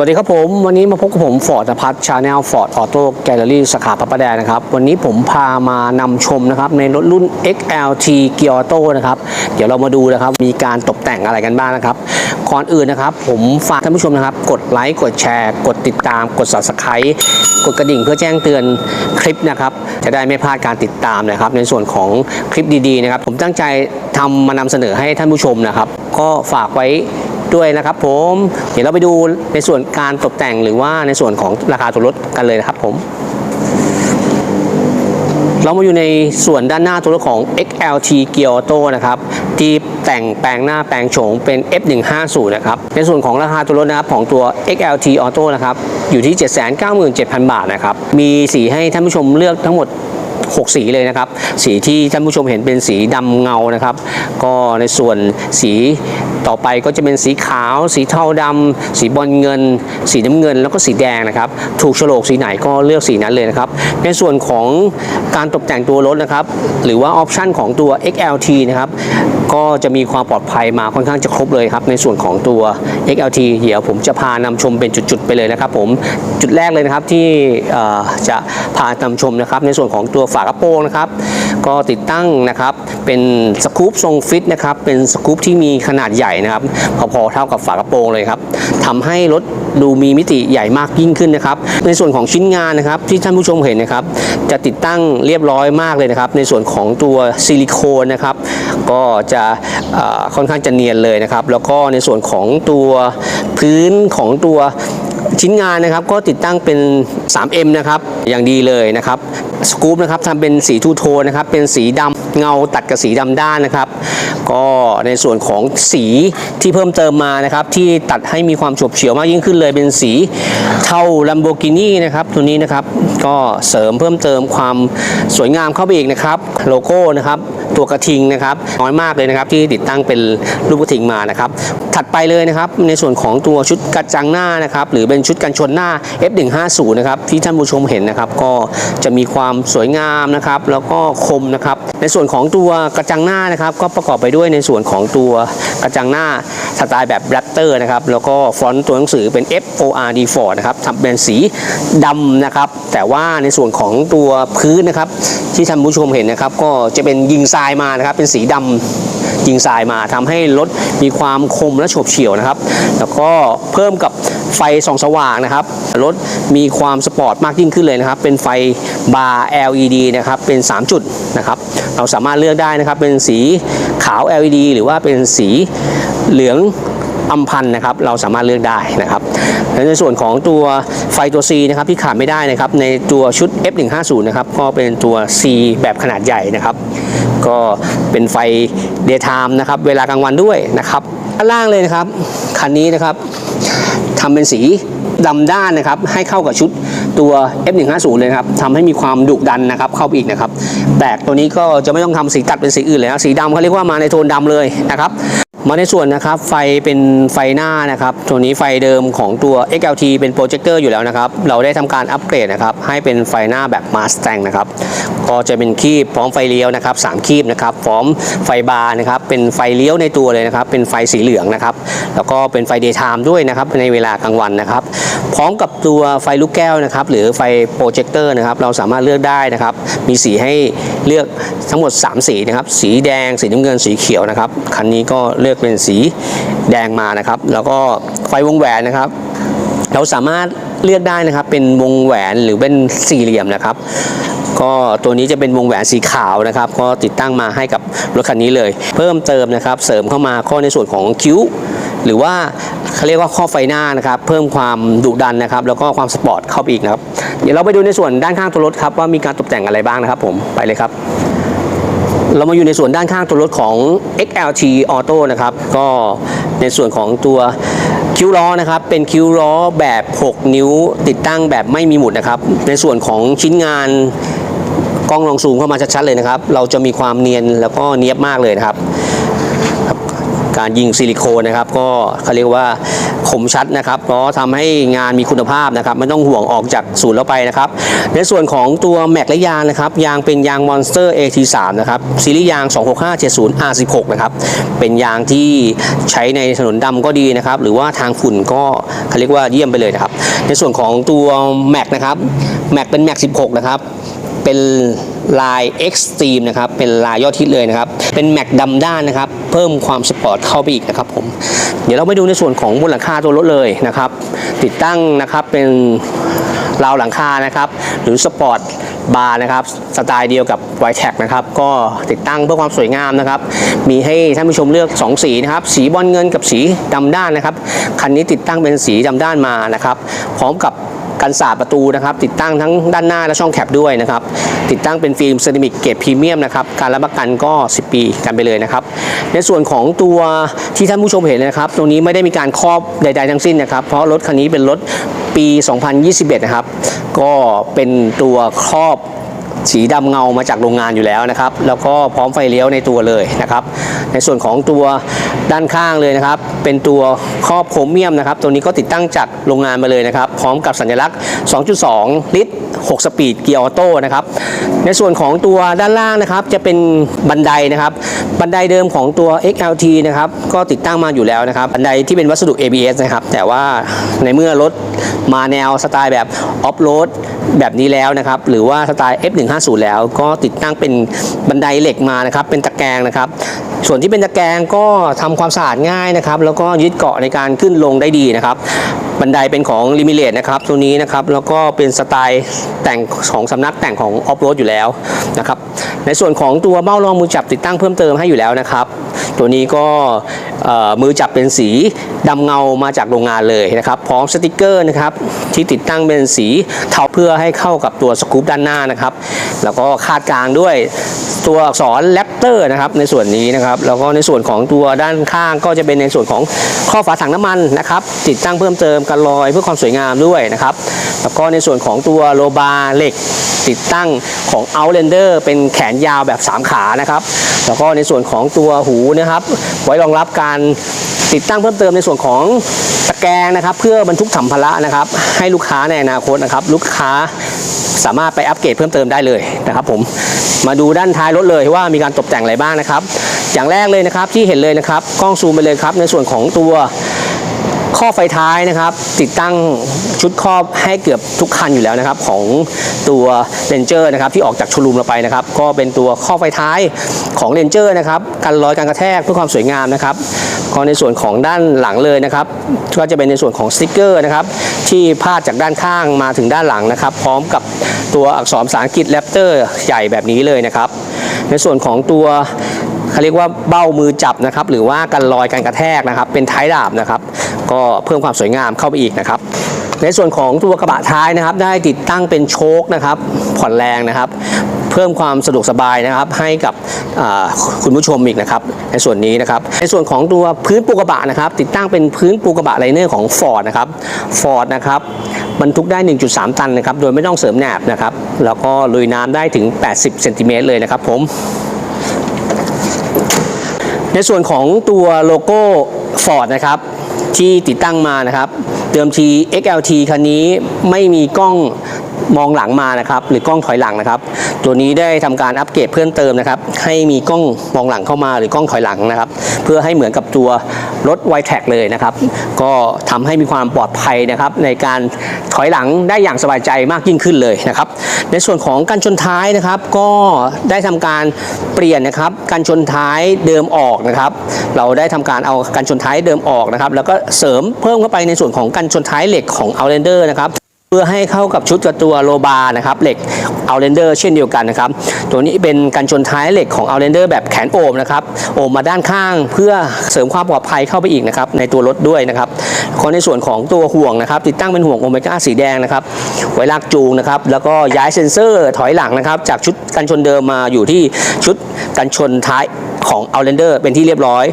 วัสดีครับผม วันนี้มาพบกับผมฟอร์ดพัฒชาแนลฟอร์ดออโต้แกลเลอรี่สาขาพระประแดงนะครับ วันนี้ผมพามานำชมนะครับในรถรุ่น XLT g e a r Auto นะครับ เดี๋ยวเรามาดูนะครับ มีการตกแต่งอะไรกันบ้างนะครับก่อนอื่นนะครับ ผมฝากท่านผู้ชมนะครับ กดไลค์กดแชร์ กดติดตาม กด subscribe กดกระดิ่งเพื่อแจ้งเตือนคลิปนะครับ จะได้ไม่พลาดการติดตามนะครับ ในส่วนของคลิปดีๆนะครับ ผมตั้งใจทำมานำเสนอให้ท่านผู้ชมนะครับ ก็ฝากไว้ ด้วยนะครับผมเดี๋ยวเราไปดูในส่วนการตกแต่งหรือว่าในส่วนของราคาตัวรถกันเลยนะครับผมเรามาอยู่ในส่วนด้านหน้าตัวรถของ XLT Gear Auto นะครับที่แต่งแปลงหน้าแปลงโฉงเป็น F150 นะครับ ในส่วนของราคาตัวรถนะครับของตัว XLT Auto นะครับ อยู่ที่ 797,000 บาทนะครับ มีสีให้ท่านผู้ชมเลือกทั้งหมด 6 สีเลยนะครับ สีที่ท่านผู้ชมเห็นเป็นสีดำเงานะครับ ก็ในส่วนสีต่อไปก็จะเป็นสีขาว สีเทาดำสีบอลเงิน สีน้ำเงิน แล้วก็สีแดงนะครับ ถูกโฉลกสีไหนก็เลือกสีนั้นเลยนะครับ ในส่วนของการตกแต่งตัวรถนะครับ หรือว่าออปชันของตัว XLT นะครับก็จะมีความปลอดภัยมาค่อนข้างจะครบเลยครับในส่วนของตัว XLT เดี๋ยวผมจะพานำชมเป็นจุดๆไปเลยนะครับผมจุดแรกเลยนะครับที่จะพานำชมนะครับในส่วนของตัวฝากระโปรงนะครับ ก็ติดตั้งนะครับ เป็นสกู๊ปทรงฟิตนะครับ เป็นสกู๊ปที่มีขนาดใหญ่นะครับ พอๆเท่ากับฝากระโปรงเลยครับทำให้รถดูมีมิติใหญ่มากยิ่งขึ้นนะครับ ในส่วนของชิ้นงานนะครับที่ท่านผู้ชมเห็นนะครับ จะติดตั้งเรียบร้อยมากเลยนะครับ ในส่วนของตัวซิลิโคนนะครับ ก็จะค่อนข้างจะเนียนเลยนะครับ แล้วก็ในส่วนของตัวพื้นของตัว ชิ้นงานนะครับก็ติดตั้งเป็น 3M นะครับอย่างดีเลยนะครับสกู๊ปนะครับทำเป็นสีทูโทนนะครับเป็นสีดำเงาตัดกับสีดำด้านนะครับก็ในส่วนของสีที่เพิ่มเติมมานะครับที่ตัดให้มีความฉบเฉียวมากยิ่งขึ้นเลย เป็นสีเทา Lamborghini นะครับตัวนี้นะครับก็เสริมเพิ่มเติมความสวยงามเข้าไปอีกนะครับโลโก้นะครับ ตัวกระทิงนะครับน้อยมากเลยนะครับที่ติดตั้งเป็นรูปกระทิงมานะครับถัดไปเลยนะครับในส่วนของตัวชุดกระจังหน้านะครับหรือเป็นชุดกันชนหน้า F150 นะครับที่ท่านผู้ชมเห็นนะครับก็จะมีความสวยงามนะครับแล้วก็คมนะครับในส่วนของตัวกระจังหน้านะครับก็ประกอบไปด้วยในส่วนของตัวกระจังหน้า สไตล์แบบแรปเตอร์นะครับ แล้วก็ฟอนต์ตัวหนังสือเป็น F O R D 4นะครับทำเป็นสีดำนะครับ แต่ว่าในส่วนของตัวพื้นนะครับ ที่ท่านผู้ชมเห็นนะครับ ก็จะเป็นยิงทรายมานะครับ เป็นสีดำยิงทรายมาทำให้รถมีความคมและโฉบเฉี่ยวนะครับ แล้วก็เพิ่มกับไฟส่องสว่างนะครับ รถมีความสปอร์ตมากยิ่งขึ้นเลยนะครับ เป็นไฟบาร์ LED นะครับ เป็น 3 จุดนะครับ เราสามารถเลือกได้นะครับ เป็นสีาว LED หรือว่าเป็นสีเหลืองอัมพันนะครับเราสามารถเลือกได้นะครับในส่วนของตัวไฟตัว C นะครับที่ขาดไม่ได้นะครับในตัวชุด F150 นะครับก็เป็นตัว C แบบขนาดใหญ่นะครับ ก็เป็นไฟ daytime นะครับเวลากลางวันด้วยนะครับด้านล่างเลยนะครับคันนี้นะครับทำเป็นสีดำด้านนะครับให้เข้ากับชุด ตัว F150 เลยครับทำให้มีความดุดันนะครับเข้าไปอีกนะครับแตกตัวนี้ก็จะไม่ต้องทำสีตัดเป็นสีอื่นเลยนะสีดำเขาเรียกว่ามาในโทนดำเลยนะครับ มาในส่วนนะครับไฟเป็นไฟหน้านะครับตัวนี้ไฟเดิมของตัว XLT เป็นโปรเจคเตอร์อยู่แล้วนะครับ เราได้ทำการอัปเกรดนะครับให้เป็นไฟหน้าแบบ Mustang นะครับก็จะเป็นคีบพร้อมไฟเลี้ยวนะครับสามคีบนะครับพร้อมไฟบาร์นะครับเป็นไฟเลี้ยวในตัวเลยนะครับเป็นไฟสีเหลืองนะครับแล้วก็เป็นไฟ daytime ด้วยนะครับในเวลากลางวันนะครับ พร้อมกับตัวไฟลูกแก้วนะครับหรือไฟโปรเจคเตอร์นะครับเราสามารถเลือกได้นะครับมีสีให้เลือกทั้งหมด 3 สีนะครับสีแดงสีน้ำเงินสีเขียวนะครับคันนี้ก็เลือกเป็นสีแดงมานะครับ แล้วก็ไฟวงแหวนนะครับ เราสามารถเลือกได้นะครับ เป็นวงแหวนหรือเป็นสี่เหลี่ยมนะครับ ก็ตัวนี้จะเป็นวงแหวนสีขาวนะครับ ก็ติดตั้งมาให้กับรถคันนี้เลย เพิ่มเติมนะครับ เสริมเข้ามาข้อในส่วนของคิ้วหรือว่าเขาเรียกว่าข้อไฟหน้านะครับ เพิ่มความดุดันนะครับ แล้วก็ความสปอร์ตเข้าไปอีกนะครับ เดี๋ยวเราไปดูในส่วนด้านข้างตัวรถครับว่ามีการตกแต่งอะไรบ้างนะครับ ผมไปเลยครับ เรามาอยู่ในส่วนด้านข้างตัวรถของ XLT Auto นะครับ ก็ในส่วนของตัวคิ้วล้อนะครับ เป็นคิ้วล้อแบบ 6 นิ้วติดตั้งแบบไม่มีหมุดนะครับ ในส่วนของชิ้นงานกล้องลองซูมเข้ามาชัดๆเลยนะครับ เราจะมีความเนียนแล้วก็เนียบมากเลยนะครับ การยิงซิลิโคนนะครับ ก็เขาเรียกว่าคมชัดนะครับก็ทำให้งานมีคุณภาพนะครับไม่ต้องห่วงออกจากศูนย์แล้วไปนะครับ ในส่วนของตัวแม็กและยางนะครับยางเป็นยาง Monster AT3 นะครับซีรีส์ยาง 26570 R16 นะครับเป็นยางที่ใช้ในถนนดำก็ดีนะครับ หรือว่าทางฝุ่นก็เขาเรียกว่าเยี่ยมไปเลยนะครับ ในส่วนของตัวแม็กนะครับแม็กเป็นแม็ก16 นะครับเป็น ลาย Extreme นะครับเป็นลายยอดฮิตเลยนะครับเป็นแม็กดำด้านนะครับเพิ่มความสปอร์ตเข้าไปอีกนะครับผมเดี๋ยวเราไปดูในส่วนของบนหลังคาตัวรถเลยนะครับติดตั้งนะครับเป็นราวหลังคานะครับหรือสปอร์ตบาร์นะครับสไตล์เดียวกับ y t e c นะครับก็ติดตั้งเพื่อความสวยงามนะครับมีให้ท่านผู้ชมเลือก 2 สีนะครับสีบอลเงินกับสีดำด้านนะครับคันนี้ติดตั้งเป็นสีดำด้านมานะครับพร้อมกับ กันสาดประตูนะครับ ติดตั้งทั้งด้านหน้าและช่องแคปด้วยนะครับ ติดตั้งเป็นฟิล์มเซรามิกเกรดพรีเมียมนะครับ การรับประกันก็ 10 ปีกันไปเลยนะครับ ในส่วนของตัวที่ท่านผู้ชมเห็นนะครับ ตรงนี้ไม่ได้มีการครอบใด ๆ ทั้งสิ้นนะครับ เพราะรถคันนี้เป็นรถปี 2021 นะครับ ก็เป็นตัวครอบ สีดำเงามาจากโรงงานอยู่แล้วนะครับ แล้วก็พร้อมไฟเลี้ยวในตัวเลยนะครับ ในส่วนของตัวด้านข้างเลยนะครับ เป็นตัวครอบโครเมียมนะครับ ตัวนี้ก็ติดตั้งจากโรงงานมาเลยนะครับ พร้อมกับสัญลักษณ์ 2.2 ลิตร 6 สปีดเกียร์ออโต้นะครับ ในส่วนของตัวด้านล่างนะครับจะเป็นบันไดนะครับ บันไดเดิมของตัว XLT นะครับก็ติดตั้งมาอยู่แล้วนะครับ บันไดที่เป็นวัสดุ ABS นะครับ แต่ว่าในเมื่อรถมาแนวสไตล์แบบออฟโรดแบบนี้แล้วนะครับ หรือว่าสไตล์ F150 แล้วก็ติดตั้งเป็นบันไดเหล็กมานะครับ เป็นตะแกรงนะครับ ส่วนที่เป็นตะแกรงก็ทำความสะอาดง่ายนะครับ แล้วก็ยึดเกาะในการขึ้นลงได้ดีนะครับ บันไดเป็นของลิมิเลตนะครับ ตัวนี้นะครับ แล้วก็เป็นสไตล์แต่งของสำนักแต่งของออฟโรดอยู่แล้วนะครับในส่วนของตัวเบ้ารองมือจับติดตั้งเพิ่มเติมให้อยู่แล้วนะครับ ตัวนี้ก็มือจับเป็นสีดำเงามาจากโรงงานเลยนะครับพร้อมสติกเกอร์นะครับที่ติดตั้งเป็นสีเทาเพื่อให้เข้ากับตัวสกู๊ปด้านหน้านะครับ แล้วก็คาดกลางด้วยตัวอักษรแรปเตอร์นะครับในส่วนนี้นะครับ แล้วก็ในส่วนของตัวด้านข้างก็จะเป็นในส่วนของข้อฝาถังน้ำมันนะครับ ติดตั้งเพิ่มเติมกันลอยเพื่อความสวยงามด้วยนะครับ แล้วก็ในส่วนของตัวโลบาร์เหล็กติดตั้งของ Outlander เป็นแขนยาวแบบ 3 ขานะครับ แล้วก็ในส่วนของตัวหูนะครับ ไว้รองรับการติดตั้งเพิ่มเติมในส่วนของตะแกรงนะครับ เพื่อบรรทุกสัมภาระนะครับ ให้ลูกค้าในอนาคตนะครับ ลูกค้า สามารถไปอัปเกรดเพิ่มเติมได้เลยนะครับผมมาดูด้านท้ายรถเลยว่ามีการตกแต่งอะไรบ้างนะครับ อย่างแรกเลยนะครับที่เห็นเลยนะครับกล้องซูมไปเลยครับในส่วนของตัวข้อไฟท้ายนะครับ ติดตั้งชุดครอบให้เกือบทุกคันอยู่แล้วนะครับ ของตัว Ranger นะครับที่ออกจากชว์รูมเราไปนะครับ ก็เป็นตัวข้อไฟท้ายของ Ranger นะครับกันรอยการกระแทกเพื่อความสวยงามนะครับ ก็ในส่วนของด้านหลังเลยนะครับ ก็จะเป็นในส่วนของสติกเกอร์นะครับ ที่พาดจากด้านข้างมาถึงด้านหลังนะครับ พร้อมกับตัวอักษรภาษาอังกฤษแรปเตอร์ใหญ่แบบนี้เลยนะครับ ในส่วนของตัวเขาเรียกว่าเบ้ามือจับนะครับ หรือว่ากันรอยการกระแทกนะครับ เป็นท้ายดาบนะครับ ก็เพิ่มความสวยงามเข้าไปอีกนะครับในส่วนของตัวกระบะท้ายนะครับ ได้ติดตั้งเป็นโชคนะครับ ผ่อนแรงนะครับ พิ่มความสะดวกสบายนะครับให้กับคุณผู้ชมอีกนะครับในส่วนนี้นะครับในส่วนของตัวพื้นปูกระบะนะครับติดตั้งเป็นพื้นปูกระบะไลเนอร์ของ Ford นะครับ Ford นะครับบรรทุกได้ 1.3 ตันนะครับโดยไม่ต้องเสริมแหนบนะครับแล้วก็ลุยน้ำได้ถึง 80 เซนติเมตรเลยนะครับผมในส่วนของตัวโลโก้ Ford นะครับที่ติดตั้งมานะครับ เดิมที XLT คันนี้ไม่มีกล้อง มองหลังมานะครับ หรือกล้องถอยหลังนะครับ ตัวนี้ได้ทำการอัปเกรดเพิ่มเติมนะครับ ให้มีกล้องมองหลังเข้ามาหรือกล้องถอยหลังนะครับ เพื่อให้เหมือนกับตัวรถ y t e c เลยนะครับ ก็ทำให้มีความปลอดภัยนะครับ ในการถอยหลังได้อย่างสบายใจมากยิ่งขึ้นเลยนะครับ ในส่วนของกันชนท้ายนะครับ ก็ได้ทำการเปลี่ยนนะครับกันชนท้ายเดิมออกนะครับ เราได้ทำการเอากันชนท้ายเดิมออกนะครับ แล้วก็เสริมเพิ่มเข้าไปในส่วนของกันชนท้ายเหล็กของ Outlander นะครับ เพื่อให้เข้ากับชุดกับตัวโลบาร์นะครับเหล็ก Outlander เช่นเดียวกันนะครับ ตัวนี้เป็นกันชนท้ายเหล็กของ Outlander แบบแขนโอมนะครับโอมมาด้านข้างเพื่อเสริมความปลอดภัยเข้าไปอีกนะครับในตัวรถด้วยนะครับก็ในส่วนของตัวห่วงนะครับ ติดตั้งเป็นห่วงโอเมก้าสีแดงนะครับไว้ลากจูงนะครับแล้วก็ย้ายเซ็นเซอร์ถอยหลังนะครับ จากชุดกันชนเดิมมาอยู่ที่ชุดกันชนท้าย ของ Outlander เป็นที่เรียบร้อย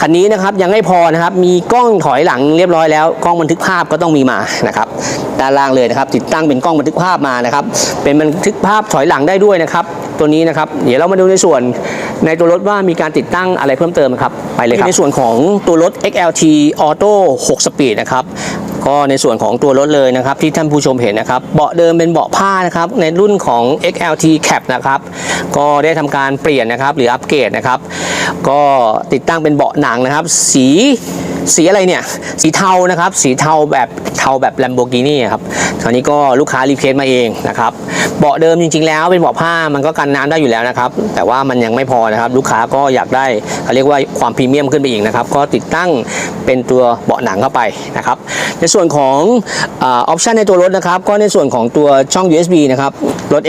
คันนี้นะครับยังไม่พอนะครับ มีกล้องถอยหลังเรียบร้อยแล้ว กล้องบันทึกภาพก็ต้องมีมานะครับด้านล่างเลยนะครับ ติดตั้งเป็นกล้องบันทึกภาพมานะครับ เป็นบันทึกภาพถอยหลังได้ด้วยนะครับ ตัวนี้นะครับ เดี๋ยวเรามาดูในส่วน ในตัวรถว่ามีการติดตั้งอะไรเพิ่มเติมครับ ไปเลยครับ ในส่วนของตัวรถ XLT Auto 6 Speed นะครับก็ในส่วนของตัวรถเลยนะครับที่ท่านผู้ชมเห็นนะครับเบาะเดิมเป็นเบาะผ้านะครับในรุ่นของ XLT Cap นะครับก็ได้ทำการเปลี่ยนนะครับหรืออัปเกรดนะครับก็ติดตั้งเป็นเบาะหนังนะครับ สี สีอะไรเนี่ย สีเทานะครับ สีเทาแบบเทาแบบ Lamborghini ครับคราวนี้ก็ลูกค้ารีเควสต์มาเองนะครับ เบาะเดิมจริง ๆ แล้วเป็นเบาะผ้ามันก็กันน้ำได้อยู่แล้วนะครับ แต่ว่ามันยังไม่พอนะครับ ลูกค้าก็อยากได้เขาเรียกว่าความพรีเมียมขึ้นไปอีกนะครับ ก็ติดตั้งเป็นตัวเบาะหนังเข้าไปนะครับ ในส่วนของออปชันในตัวรถนะครับ ก็ในส่วนของตัวช่อง USB นะครับ รถ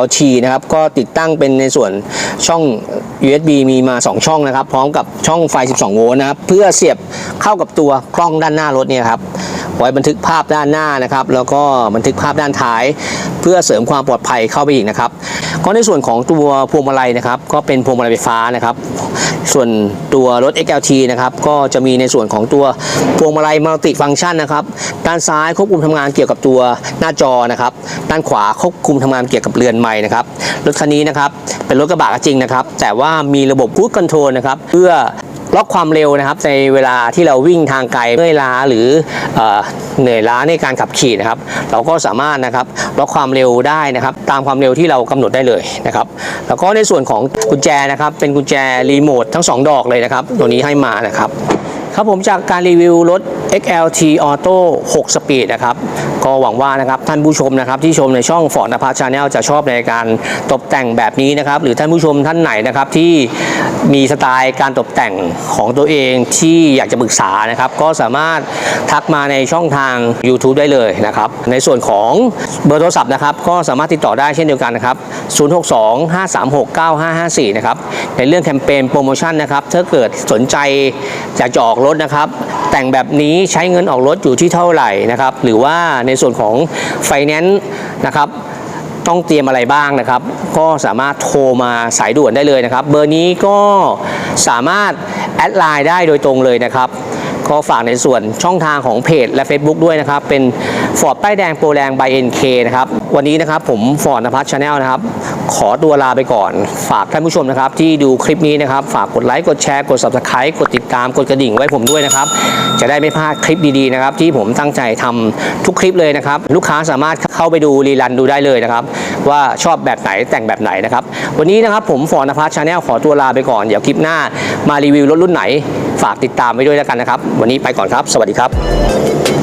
LT นะครับก็ติดตั้งเป็นในส่วนช่อง USB มีมา 2 ช่องนะครับ พร้อมกับช่องไฟ 12 โวลต์นะครับ เพื่อเสียบเข้ากับตัวกล้องด้านหน้ารถเนี่ยครับไว้บันทึกภาพด้านหน้านะครับ แล้วก็บันทึกภาพด้านท้าย เพื่อเสริมความปลอดภัยเข้าไปอีกนะครับ ก็ในส่วนของตัวพวงมาลัยนะครับ ก็เป็นพวงมาลัยไฟฟ้านะครับ ส่วนตัวรถ XLT นะครับ ก็จะมีในส่วนของตัวพวงมาลัยมัลติฟังก์ชันนะครับ ด้านซ้ายควบคุมทำงานเกี่ยวกับตัวหน้าจอนะครับ ด้านขวาควบคุมทำงานเกี่ยวกับเรือนไม้นะครับ รถคันนี้นะครับ เป็นรถกระบะจริงนะครับ แต่ว่ามีระบบคูดคอนโทรลนะครับ เพื่อ ล็อกความเร็วนะครับในเวลาที่เราวิ่งทางไกลเมื่อยล้าหรือเอเหนื่อยล้าในการขับขี่นะครับ เราก็สามารถนะครับล็อกความเร็วได้นะครับ ตามความเร็วที่เรากำหนดได้เลยนะครับ แล้วก็ในส่วนของกุญแจนะครับ เป็นกุญแจรีโมททั้ง 2 ดอกเลยนะครับ ตัวนี้ให้มานะครับครับผมจากการรีวิวรถ XLT Auto 6 Speed นะครับ ก็หวังว่านะครับท่านผู้ชมนะครับที่ชมในช่อง Ford นภัสชาแนลจะชอบในการตกแต่งแบบนี้นะครับ หรือท่านผู้ชมท่านไหนนะครับที่มีสไตล์การตกแต่งของตัวเองที่อยากจะปรึกษานะครับ ก็สามารถทักมาในช่องทาง YouTube ได้เลยนะครับ ในส่วนของเบอร์โทรศัพท์นะครับก็สามารถติดต่อได้เช่นเดียวกันนะครับ 062-536-9554 นะครับ ในเรื่องแคมเปญโปรโมชั่นนะครับถ้าเกิดสนใจอยากจะออกรถนะครับ แต่งแบบนี้ใช้เงินออกรถอยู่ที่เท่าไหร่นะครับ หรือว่าในส่วนของไฟแนนซ์นะครับต้องเตรียมอะไรบ้างนะครับ ก็สามารถโทรมาสายด่วนได้เลยนะครับ เบอร์นี้ก็สามารถแอดไลน์ได้โดยตรงเลยนะครับ ก็ฝากในส่วนช่องทางของเพจและ Facebook ด้วยนะครับ เป็น Ford ป้ายแดงโปรแรง by NK นเนะครับ วันนี้นะครับผม Ford นภัสชาแนลนะครับ ขอตัวลาไปก่อน ฝากท่านผู้ชมนะครับ ที่ดูคลิปนี้นะครับ ฝากกดไลค์ กดแชร์ กด Subscribe กดติดตาม กดกระดิ่งไว้ผมด้วยนะครับ จะได้ไม่พลาดคลิปดีๆนะครับ ที่ผมตั้งใจทำทุกคลิปเลยนะครับ ลูกค้าสามารถเข้าไปดูรีลันดูได้เลยนะครับ ว่าชอบแบบไหนแต่งแบบไหนนะครับ วันนี้นะครับผมฟอร์ดนภัสชาแนลขอตัวลาไปก่อน เดี๋ยวคลิปหน้ามารีวิวรถรุ่นไหน ฝากติดตามไว้ด้วยแล้วกันนะครับ วันนี้ไปก่อนครับ สวัสดีครับ